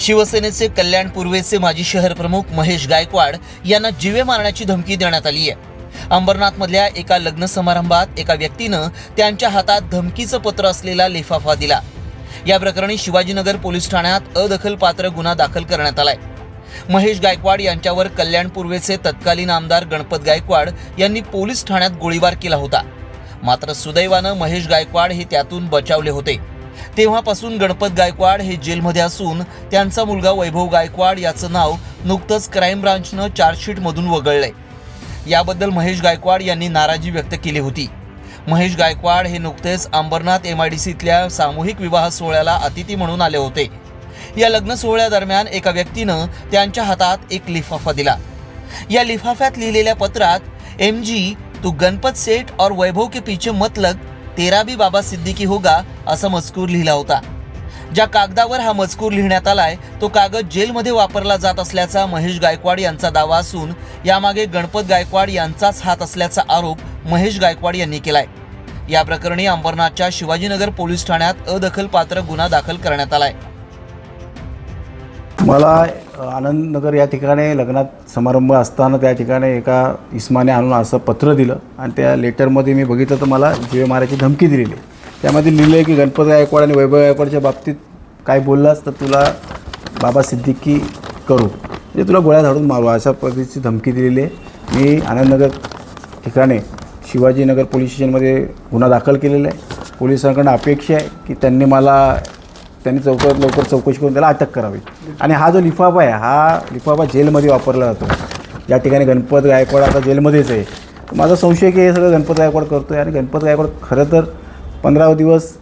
शिवसेनेचे कल्याण पूर्वेचे माजी शहर प्रमुख महेश गायकवाड यांना जीवे मारण्याची धमकी देण्यात आली आहे. अंबरनाथमधल्या एका लग्न समारंभात एका व्यक्तीनं त्यांच्या हातात धमकीचं पत्र असलेला लिफाफा दिला. या प्रकरणी शिवाजीनगर पोलीस ठाण्यात अदखलपात्र गुन्हा दाखल करण्यात आलाय. महेश गायकवाड यांच्यावर कल्याण पूर्वेचे तत्कालीन आमदार गणपत गायकवाड यांनी पोलीस ठाण्यात गोळीबार केला होता. मात्र सुदैवानं महेश गायकवाड हे त्यातून बचावले होते. तेव्हापासून गणपत गायकवाड हे जेलमध्ये असून त्यांचा मुलगा वैभव गायकवाड याचं नाव नुकतंच क्राईम ब्रांचनं चार्जशीटमधून वगळलंय. याबद्दल महेश गायकवाड यांनी नाराजी व्यक्त केली होती. महेश गायकवाड हे नुकतेच अंबरनाथ एम आय डी सीतल्या सामूहिक विवाह सोहळ्याला अतिथी म्हणून आले होते. या लग्न सोहळ्यादरम्यान एका व्यक्तीनं त्यांच्या हातात एक लिफाफा दिला. या लिफाफ्यात लिहिलेल्या पत्रात एम जी तू गणपत सेठ और वैभव के पीछे मत लग तेरा भी बाबा सिद्दीकी होगा असा मजकूर लिहिला होता. ज्या कागदावर हा मजकूर लिहिण्यात आलाय तो कागद जेलमध्ये वापरला जात असल्याचा महेश गायकवाड यांचा दावा असून यामागे गणपत गायकवाड यांचाच हात असल्याचा आरोप महेश गायकवाड यांनी केलाय. या प्रकरणी अंबरनाथच्या शिवाजीनगर पोलीस ठाण्यात अदखलपात्र गुन्हा दाखल करण्यात आलाय. मला आनंदनगर या ठिकाणी लग्नात समारंभ असताना त्या ठिकाणी एका इस्माने आणून असं पत्र दिलं आणि त्या लेटरमध्ये मी बघितलं तर मला जीवे मारायची धमकी दिलेली. आहे. त्यामध्ये लिहिलं आहे की गणपत गायकवाड आणि वैभव गायकवाडच्या बाबतीत काय बोललास तर तुला बाबा सिद्दीकी करू. म्हणजे तुला गोळ्या झाडून मारू अशा पद्धतीची धमकी दिलेली आहे. मी आनंदनगर ठिकाणी शिवाजीनगर पोलीस स्टेशनमध्ये गुन्हा दाखल केलेला आहे. पोलिसांकडून अपेक्षा आहे की त्यांनी मला त्यांनी चौकात लवकर चौकशी करून त्याला अटक करावी. आणि हा जो लिफाफा आहे हा लिफाफा जेलमध्ये वापरला जातो. या ठिकाणी गणपत गायकवाड आता जेलमध्येच आहे. माझा संशय की हे सगळं गणपत गायकवाड करतो आहे आणि गणपत गायकवाड खरं तर पंधरा दिवस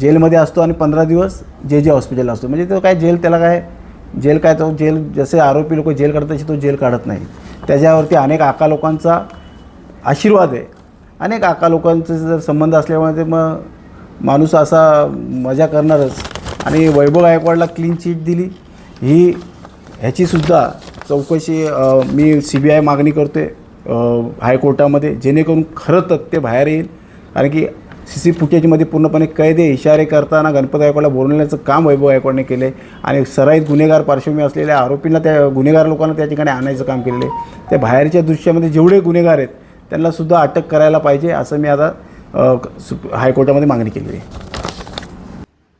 जेलमध्ये असतो आणि पंधरा दिवस जे जे हॉस्पिटलला असतो. म्हणजे तो काय जेल त्याला काय जेल काय तो जेल जसे आरोपी लोक जेल काढतात तसे तो जेल काढत नाही. त्याच्यावरती अनेक आका लोकांचा आशीर्वाद आहे. अनेक आका लोकांचे जर संबंध असल्यामुळे ते मग माणूस असा मजा करणारच. आणि वैभव गायकवाडला क्लीन चिट दिली. ही ह्याचीसुद्धा चौकशी मी सी बी आय मागणी करते हायकोर्टामध्ये जेणेकरून खरं तथ्य बाहेर येईल. कारण की सी सी फुटेजमध्ये पूर्णपणे कैदे इशारे करताना गणपत गायकवाडला बोलवण्याचं काम वैभव गायकवाडने केलं आहे आणि सराईत गुन्हेगार पार्श्वभूमी असलेल्या आरोपींना त्या गुन्हेगार लोकांना त्या ठिकाणी आणायचं काम केलेलं आहे. त्या बाहेरच्या दृश्यामध्ये जेवढे गुन्हेगार आहेत त्यांनासुद्धा अटक करायला पाहिजे असं मी आता सु- हायकोर्टामध्ये मागणी केलेली आहे.